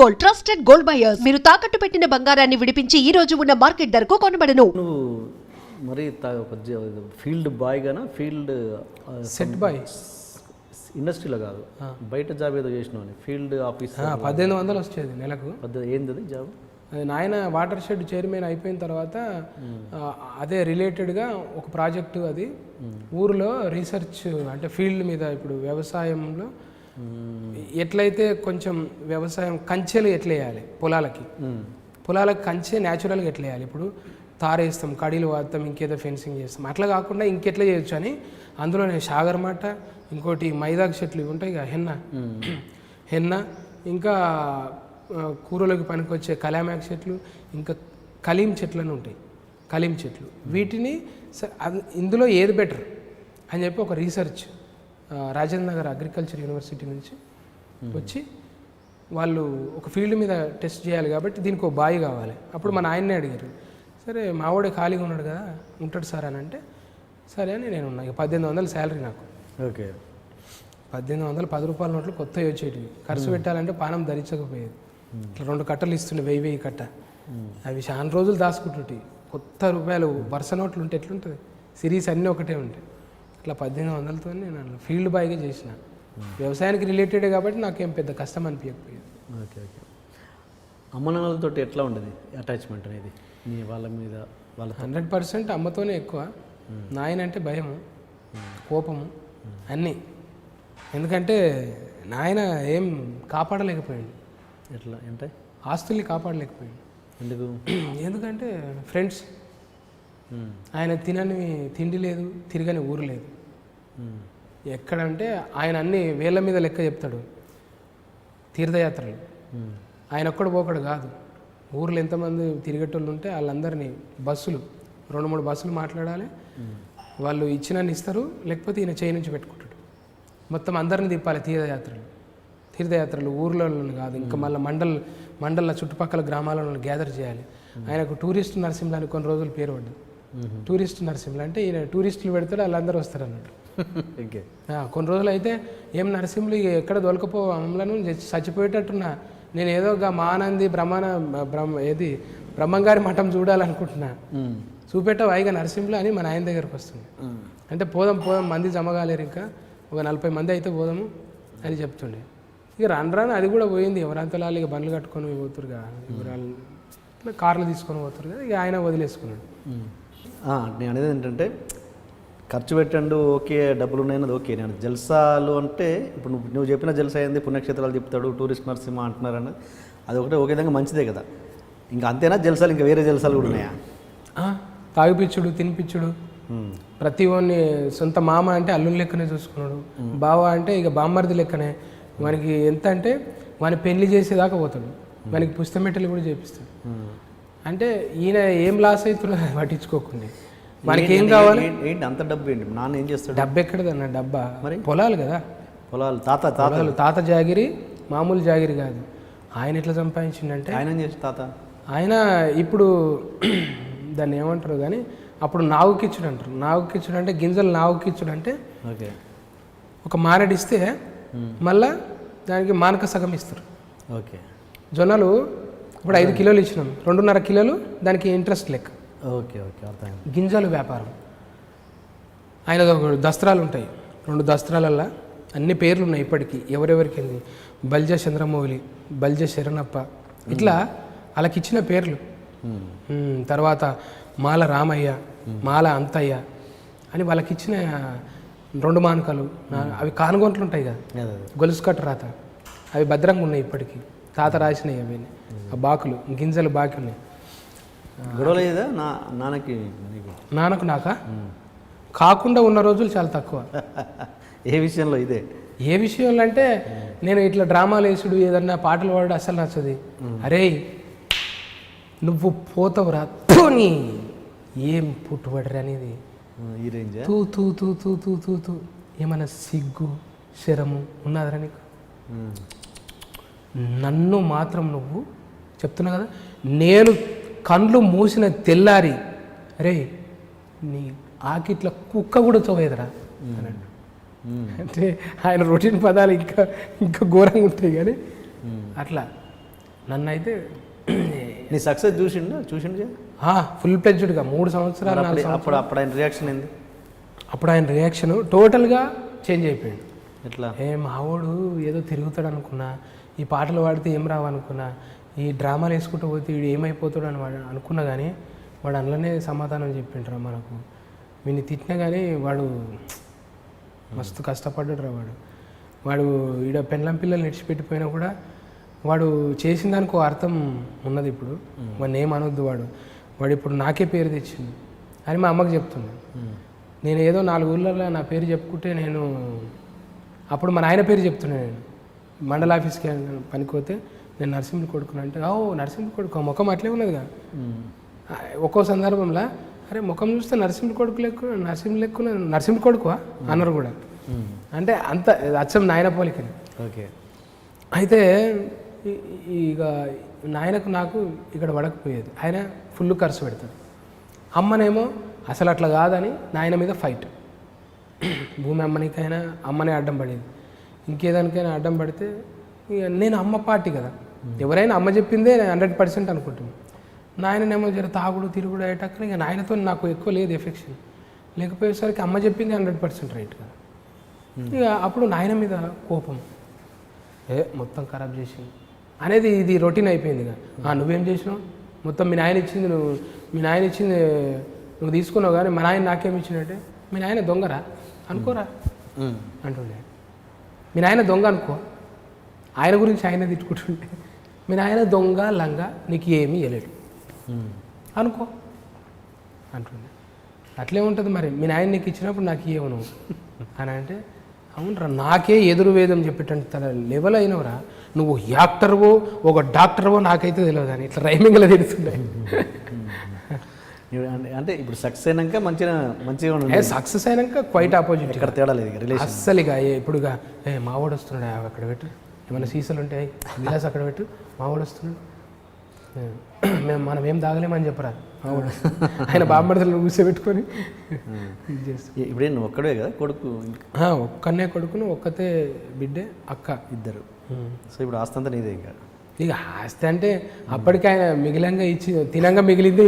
Gold trusted gold buyers మీరు తాకట్టు పెట్టిన బంగారాన్ని విడిపించి ఈ రోజు ఉన్న మార్కెట్ ధరకు కొనబడను. నువ్వు మరి త- ఒక జ- ఫీల్డ్ బాయ్ గానా? ఫీల్డ్ ఆ, సెట్ బాయ్ ఇండస్ట్రీలో కాదు. బయట జాబ్ ఏదో చేసినావు ఫీల్డ్ ఆఫీస్ పద్దెనిమిది వందలు వచ్చేది నెలకు. పద్ధతి ఏంది అది జాబ్? అది నాయన వాటర్ షెడ్ చైర్మన్ అయిపోయిన తర్వాత ఆ, అదే రిలేటెడ్గా ఒక ప్రాజెక్టు అది. ఊరిలో రీసెర్చ్ అంటే ఫీల్డ్ మీద ఇప్పుడు వ్యవసాయంలో ఎట్లయితే కొంచెం వ్యవసాయం కంచెలు ఎట్లా వేయాలి పొలాలకి పొలాలకు కంచె న్యాచురల్గా ఎట్లా వేయాలి ఇప్పుడు తారేస్తాం కడీలు వాడతాం ఇంకేదో ఫెన్సింగ్ చేస్తాం. అట్లా కాకుండా ఇంకెట్లా చేయొచ్చు అని? అందులోనే షాగర్మాట ఇంకోటి మైదాకు చెట్లు ఇవి ఉంటాయి కదా హెన్న. హెన్న ఇంకా కూరలోకి పనికొచ్చే కలామాక్ చెట్లు ఇంకా కలీం చెట్లు అని ఉంటాయి. కలీం చెట్లు. వీటిని ఇందులో ఏది బెటర్ అని చెప్పి ఒక research Rajendra Nagar agriculture university నుంచి వచ్చి వాళ్ళు ఒక ఫీల్డ్ మీద టెస్ట్ చేయాలి కాబట్టి దీనికి ఒక బావి కావాలి. అప్పుడు మా నాయన్నే అడిగారు. సరే మావాడే ఖాళీగా ఉన్నాడు కదా ఉంటాడు సార్ అని అంటే సరే అని నేను ఉన్నా. పద్దెనిమిది వందలు శాలరీ నాకు. ఓకే. పద్దెనిమిది వందలు పది రూపాయల నోట్లు కొత్తవి వచ్చేటివి. ఖర్చు పెట్టాలంటే పానం ధరించకపోయేది. ఇట్లా రెండు కట్టలు ఇస్తుండే వెయ్యి వెయ్యి కట్ట. అవి చాలా రోజులు దాచుకుంటుంటాయి కొత్త రూపాయలు వరుస నోట్లు ఉంటే ఎట్లుంటుంది? సిరీస్ అన్నీ ఒకటే ఉంటాయి ఇట్లా పద్దెనిమిది వందలతో నేను ఫీల్డ్ బాయ్గా చేసిన. వ్యవసాయానికి రిలేటెడ్ కాబట్టి నాకేం పెద్ద కష్టం అనిపించకపోయేది ఓకే ఓకే. అమ్మ నాన్నలతో ఎట్లా ఉండేది అటాచ్మెంట్ అనేది? నీ వాళ్ళ మీద వాళ్ళ హండ్రెడ్ పర్సెంట్ అమ్మతోనే ఎక్కువ. నాయన అంటే భయము కోపము అన్నీ. ఎందుకంటే నాయన ఏం కాపాడలేకపోయాడు. ఎట్లా అంటే? ఆస్తుల్ని కాపాడలేకపోయాడు. ఎందుకు? ఎందుకంటే ఫ్రెండ్స్. ఆయన తినని తిండి లేదు తిరగని ఊరు లేదు. ఎక్కడంటే ఆయన అన్ని వేళ్ళ మీద లెక్క చెప్తాడు. తీర్థయాత్రలు. ఆయన ఒక్కడు పోకడు కాదు. ఊర్లో ఎంతమంది తిరిగేటోళ్ళు ఉంటే వాళ్ళందరినీ బస్సులు రెండు మూడు బస్సులు మాట్లాడాలి. వాళ్ళు ఇచ్చినన్ని ఇస్తారు లేకపోతే ఈయన చేయి నుంచి పెట్టుకుంటాడు. మొత్తం అందరిని తిప్పాలి తీర్థయాత్రలు. తీర్థయాత్రలు ఊర్లో కాదు ఇంకా మళ్ళీ మండల్ మండల చుట్టుపక్కల గ్రామాలలో గ్యాదర్ చేయాలి. ఆయనకు టూరిస్ట్ నరసింహ అని కొన్ని రోజులు పేరు పడ్డది. టూరిస్ట్ నరసింహ అంటే ఈయన టూరిస్టులు పెడతాడు వాళ్ళందరూ వస్తారు అన్నట్టు ఆ, కొన్ని రోజులు అయితే ఏం నరసింహులు ఇక ఎక్కడ దొలకపో అమ్మలను చచ్చిపోయేటట్టున్నా. నేను ఏదో ఒక మానంది బ్రహ్మాన బ్రహ్మ ఏది బ్రహ్మంగారి మఠం చూడాలనుకుంటున్నా. చూపెట్టావు? ఇక నరసింహులు అని మన ఆయన దగ్గరకు వస్తుంది. అంటే పోదాం పోదాం మంది జమ కాలేరు ఇంకా. ఒక నలభై మంది అయితే పోదాము అని చెప్తుండే. ఇక రాను రాను అది కూడా పోయింది. ఎవరంతలా ఇక బండ్లు కట్టుకొని పోతురుగా ఎవరాలు ఇట్లా కార్లు తీసుకొని పోతురు కదా. ఇక ఆయన వదిలేసుకున్నాడు. నేను అనేది ఏంటంటే ఖర్చు పెట్టండు ఓకే డబ్బులు ఉన్నాయన్నది ఓకే. నేను జల్సాలు అంటే ఇప్పుడు నువ్వు నువ్వు చెప్పిన జల్సా ఏంది? పుణ్యక్షేత్రాలు చెప్తాడు టూరిస్ట్ నరసింహ అంటున్నారని. అది ఒకటే ఒక విధంగా మంచిదే కదా. ఇంకా అంతేనా? జల్సాలు ఇంకా వేరే జల్సాలు కూడా ఉన్నాయా? తాగిపిచ్చుడు తినిపిచ్చుడు మ్మ్. ప్రతి ఒన్ని సొంత మామ అంటే అల్లుని లెక్కనే చూసుకున్నాడు. బావ అంటే ఇక బామ్మర్ది లెక్కనే. మనకి ఎంత అంటే వాని పెళ్ళి చేసేదాకా పోతాడు. మనకి పుస్తమెట్టలు కూడా చేపిస్తాడు. అంటే ఈయన ఏం లాస్ అవుతున్నదో పట్టించుకోకుండా. మనకి ఏం కావాలి? ఏంటి- అంత డబ్బు ఏంటి? నాన్న ఏం చేస్తాడు? డబ్బు ఎక్కడదన్న డబ్బా? మరి? పొలాలు కదా. పొలాలు. తాత తాత. పొలాలు. తాత జాగిరి మామూలు జాగిరి కాదు. ఆయన ఎట్లా సంపాదించిండంటే ఆయన ఏం చేసి తాత? ఆయన ఇప్పుడు దాన్ని ఏమంటారు కానీ అప్పుడు నావుకిచ్చుడు అంటారు నావుకిచ్చుడు అంటే గింజలు నావుకిచ్చుడు అంటే ఓకే. ఒక మారడిస్తే మళ్ళా దానికి మానక సగం ఇస్తారు. ఓకే. జొన్నలు ఇప్పుడు ఐదు కిలోలు ఇచ్చినాం. రెండున్నర కిలోలు దానికి ఇంట్రెస్ట్ లెక్క. ఓకే ఓకే అర్థమైంది. గింజలు వ్యాపారం. ఆయన దస్త్రాలు ఉంటాయి. రెండు దస్త్రాలల్లా అన్ని పేర్లు ఉన్నాయి ఇప్పటికీ. ఎవరెవరికి బల్జ చంద్రమౌళి బల్జ శరణప్ప. ఇట్లా వాళ్ళకి ఇచ్చిన పేర్లు తర్వాత మాల రామయ్య మాల అంతయ్య అని వాళ్ళకి ఇచ్చిన రెండు మానకాలు. అవి కానుగొంట్లు ఉంటాయి కదా. గొలుసు కట్టు రాత. అవి భద్రంగా ఉన్నాయి ఇప్పటికీ. తాత రాసినాయి అవి. ఆ బాకులు గింజలు బాకి ఉన్నాయి. గొడవ లేదా నా నాన్నకి నీకు? నాన్నకు నాక? కాకుండా ఉన్న రోజులు చాలా తక్కువ. ఏ విషయంలో ఇదే? ఏ విషయంలో అంటే నేను ఇట్లా డ్రామాలు వేసుడు ఏదన్నా పాటలు పాడు అసలు నచ్చది. అరే నువ్వు పోతావురా. నీ! ఏం పుట్టుబడిరా అనేది తూ తూ తూ తూ తూ తూ తూ ఏమైనా సిగ్గు శరము ఉన్నదిరా నీకు. నన్ను మాత్రం నువ్వు చెప్తున్నా కదా నేను కండ్లు మూసిన తెల్లారి అరే నీ ఆకిట్ల కుక్క కూడా మ్మ్. అంటే ఆయన రొటీన్ పదాలు ఇంకా ఇంకా ఘోరంగా ఉంటాయి కానీ అట్లా. నన్ను అయితే నీ సక్సెస్ చూసిండు చూసిండు ఫుల్ ప్లెడ్జ్డ్గా మూడు సంవత్సరాలు అప్పుడు అప్పుడు ఆయన రియాక్షన్ ఏంది? అప్పుడు ఆయన రియాక్షన్ టోటల్గా చేంజ్ అయిపోయాడు. ఎట్లా? ఏ మావోడు ఏదో తిరుగుతాడు అనుకున్నా ఈ పాటలు పాడితే ఏం రావనుకున్నా ఈ డ్రామాలు వేసుకుంటూ పోతే వీడు ఏమైపోతాడు అని వాడు అనుకున్నా కానీ వాడు అందులోనే సమాధానం చెప్పిండ్రా మనకు. వీడిని తిట్టినా కానీ వాడు మస్తు కష్టపడ్డాడు రా వాడు. వాడు ఈడ పెళ్ళం పిల్లల్ని విడిచిపెట్టిపోయినా కూడా వాడు చేసిన దానికి అర్థం ఉన్నది ఇప్పుడు. వాడిని ఏం అనొద్దు వాడు. వాడు ఇప్పుడు నాకే పేరు తెచ్చింది అని మా అమ్మకి చెప్తున్నాను నేను ఏదో నాలుగు ఊళ్ళల్లో నా పేరు చెప్పుకుంటే నేను అప్పుడు మా నాయన పేరు చెప్తున్నాను నేను. మండల ఆఫీస్కి పనికోతే నేను నరసింహులు కొడుకుని అంటే ఓ నరసింహులు కొడుకు ముఖం అట్లే ఉన్నదిగా ఆ, ఒక్కో సందర్భంలో అరే ముఖం చూస్తే నరసింహులు కొడుకు లెక్కు నరసింహులు లెక్కు నరసింహులు కొడుకువా? అన్నారు కూడా. అంటే అంత అచ్చం నాయన పోలికని. ఓకే. అయితే ఇక నాయనకు నాకు ఇక్కడ పడకపోయేది ఆయన ఫుల్ ఖర్చు పెడతాడు. అమ్మనేమో అసలు అట్లా కాదని నాయన మీద ఫైట్. భూమి అమ్మనికైనా అమ్మనే అడ్డం పడేది. ఇంకేదానికైనా అడ్డం పడితే ఇక నేను అమ్మ పార్టీ కదా. ఎవరైనా అమ్మ చెప్పిందే హండ్రెడ్ పర్సెంట్ అనుకుంటున్నాను నాయననేమో జర తాగుడు తిరుగుడు అయ్యేటక్కడ ఇక నాయనతో నాకు ఎక్కువ లేదు ఎఫెక్షన్. లేకపోయేసరికి అమ్మ చెప్పింది హండ్రెడ్ పర్సెంట్ రైట్ కదా. ఇక అప్పుడు నాయన మీద కోపం. ఏ మొత్తం ఖరాబ్ చేసింది. అనేది ఇది రొటీన్ అయిపోయింది ఇక. నువ్వేం చేసినావు? మొత్తం మీ నాయన ఇచ్చింది నువ్వు మీ నాయన ఇచ్చింది నువ్వు తీసుకున్నావు కానీ మా నాయన నాకేం ఇచ్చినట్టే మీ నాయన దొంగరా? అనుకోరా? అంటుండే. మీ నాయన దొంగ అనుకో. ఆయన గురించి ఆయన తిట్టుకుంటుండే. మీ నాయన దొంగ లంగ నీకు ఏమీ ఇవ్వలేడు అనుకో. అంటుండే. అట్లే ఉంటుంది మరి. మీ నాయన నీకు ఇచ్చినప్పుడు నాకు నువ్వు. అని అంటే అవునరా నాకే ఎదురు వేదం చెప్పేటంత లెవెల్ అయినవరా. నువ్వు యాక్టర్వో ఒక డాక్టర్వో నాకైతే తెలియదు అని ఇట్లా రైమింగ్లో ఇప్పుడు అంటే- ఇప్పుడు సక్సెస్ అయినాక మంచిగా మంచిగా సక్సెస్ అయినాక క్వైట్ ఆపోజిట్ ఇక్కడ తేడా లేదు అస్సలు ఇక ఏ- ఇప్పుడుగా ఏ మావాడు వస్తున్నాడు? అక్కడ పెట్టు. ఏమైనా సీసాలు ఉంటాయి గిలాస్ అక్కడ పెట్టు. మావాడు వస్తున్నాడు మేము మనం ఏం తాగలేమని చెప్పరా? మావాడు ఆయన బామ్మడిదలు కూర్చోబెట్టుకొని ఇప్పుడు నువ్వు ఒక్కడే కదా కొడుకు? ఒక్కనే కొడుకును ఒక్కతే బిడ్డే అక్క. ఇద్దరు. సో ఇప్పుడు ఆస్తి అంతా నీదే ఇంకా? ఇక ఆస్తి అంటే అప్పటికి ఆయన మిగిలంగా ఇచ్చి తినంగా మిగిలిందే